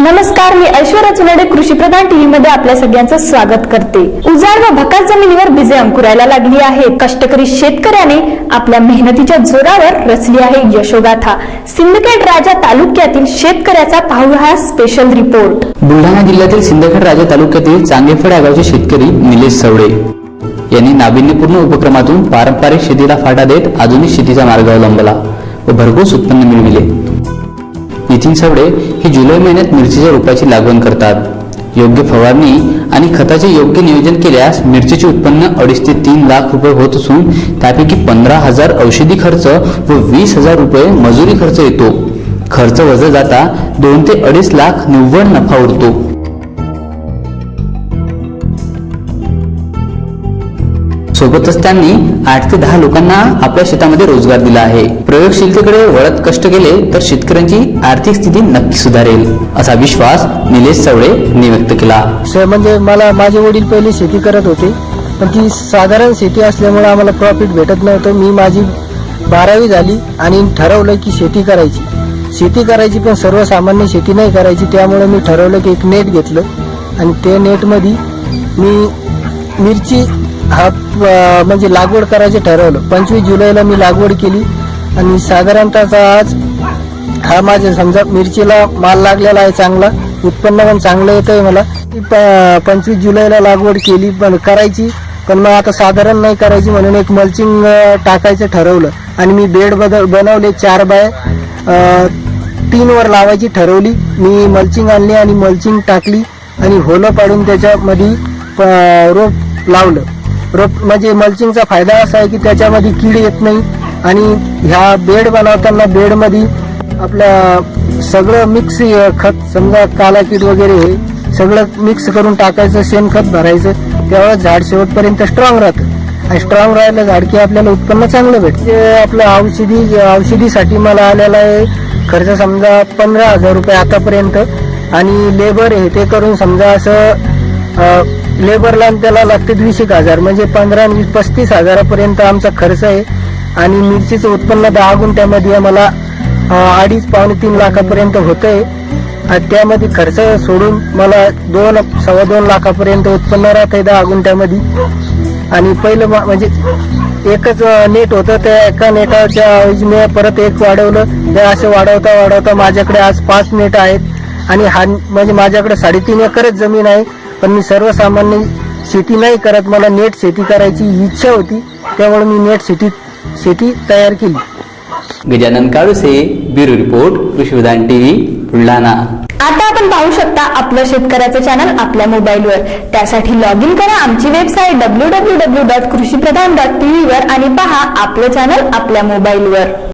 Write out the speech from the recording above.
नमस्कार मी ऐश्वर्या चुनडे कृषी प्रधान टीव्ही मध्ये आपल्या सगळ्यांचं स्वागत करते. उजाड व भकास जमिनीवर बीजे अंकुरायला लागली आहे. कष्टकरी शेतकऱ्याने आपल्या मेहनतीच्या जोरावर रचली आहे यशोगाथा. सिंदखेड राजा तालुक्यातील शेतकऱ्याचा पाहू हा स्पेशल रिपोर्ट बुलढाणा जिल्ह्यातील सिंदखेड राजा तालुक्यातील चांगेफळ या गावचे शेतकरी निलेश सवडे यांनी नाविन्यपूर्ण उपक्रमातून पारंपरिक शेतीला फाटा देत आधुनिक शेतीचा मार्ग अवलंबला व भरघोस उत्पन्न मिळविले. नितीन सवडे हे जुलै महिन्यात मिरचीच्या रोपाची लागवड करतात. योग्य फवारणी आणि खताचे योग्य नियोजन केल्यास मिरचीचे उत्पन्न अडीच ते तीन लाख रुपये होत असून त्यापैकी पंधरा हजार औषधी खर्च व वीस हजार रुपये मजुरी खर्च येतो. खर्च वजा जाता दोन ते अडीच लाख निव्वळ नफा उरतो. सोबतच त्यांनी आठ ते दहा लोकांना आपल्या शेतामध्ये रोजगार दिला आहे. प्रयोगशीलतेकडे वळत कष्ट केले तर शेतकऱ्यांची आर्थिक स्थिती नक्की सुधारेल असा विश्वास निलेश चवळे व्यक्त केला. सर म्हणजे मला माझे वडील पहिले शेती करत होते पण ती साधारण शेती असल्यामुळे आम्हाला प्रॉफिट भेटत नव्हतं. मी माझी बारावी झाली आणि ठरवलं की शेती करायची. शेती करायची पण सर्वसामान्य शेती नाही करायची त्यामुळे मी ठरवलं की एक नेट घेतलं आणि ते नेटमध्ये मी मिरची हा म्हणजे लागवड करायचं ठरवलं. पंचवीस जुलैला मी लागवड केली आणि साधारणतः आज हा माझ्या समजा मिरचीला माल लागलेला आहे चांगला उत्पन्न पण चांगलं येत आहे मला प- पंचवीस जुलैला लागवड केली पण करायची पण मग आता साधारण नाही करायची म्हणून एक मल्चिंग टाकायचं ठरवलं. आणि मी बेड बदल बनवले चार बाय तीनवर तीन वर लावायची ठरवली. मी मल्चिंग आणली आणि मल्चिंग टाकली आणि होलं पाडून त्याच्यामध्ये प- रोप लावलं. रोप म्हणजे मल्चिंगचा फायदा असा आहे की त्याच्यामध्ये कीड येत नाही आणि ह्या बेड बनवताना बेडमध्ये आपलं सगळं मिक्स खत समजा काला कीड वगैरे हे सगळं मिक्स करून टाकायचं शेणखत भरायचं तेव्हा झाड शेवटपर्यंत स्ट्रॉंग राहतं. आणि स्ट्रॉंग राहिलं झाड की आपल्याला उत्पन्न चांगलं भेटते. आपलं औषधी औषधीसाठी मला आलेला आहे खर्च समजा पंधरा हजार रुपये आतापर्यंत. आणि लेबर हे ते करून समजा असं लेबरला त्याला लागते वीस एक हजार. म्हणजे पंधरा आणि पस्तीस हजारापर्यंत आमचा खर्च आहे. आणि मिरचीचं उत्पन्न दहा गुंठ्यामध्ये आम्हाला अडीच पावणे तीन लाखापर्यंत होतं आहे त्यामध्ये खर्च सोडून मला दोन सव्वा दोन लाखापर्यंत उत्पन्न राहत आहे दहा गुंठ्यामध्ये. आणि पहिलं मा- म्हणजे एकच नेट होतं त्या एका नेटाच्या ऐवजी मी परत एक वाढवलं. ते असं वाढवता वाढवता माझ्याकडे आज पाच नेट आहेत. आणि हा म्हणजे माझ्याकडे साडेतीन एकरच जमीन आहे. पण मी सर्वसामान्य शेती नाही करत. मला नेट शेती करायची इच्छा होती. त्यामुळे मी नेट शेती शेती तयार केली. गजानन काळुसे ब्युरो रिपोर्ट कृषी विधान टीव्ही बुलढाणा. आता आपण पाहू शकता आपलं शेतकऱ्याचं चॅनल आपल्या मोबाईलवर. त्यासाठी लॉग इन करा आमची website W W W dot Krushi Pradhan dot TV वर आणि पहा आपलं चॅनल आपल्या मोबाईलवर.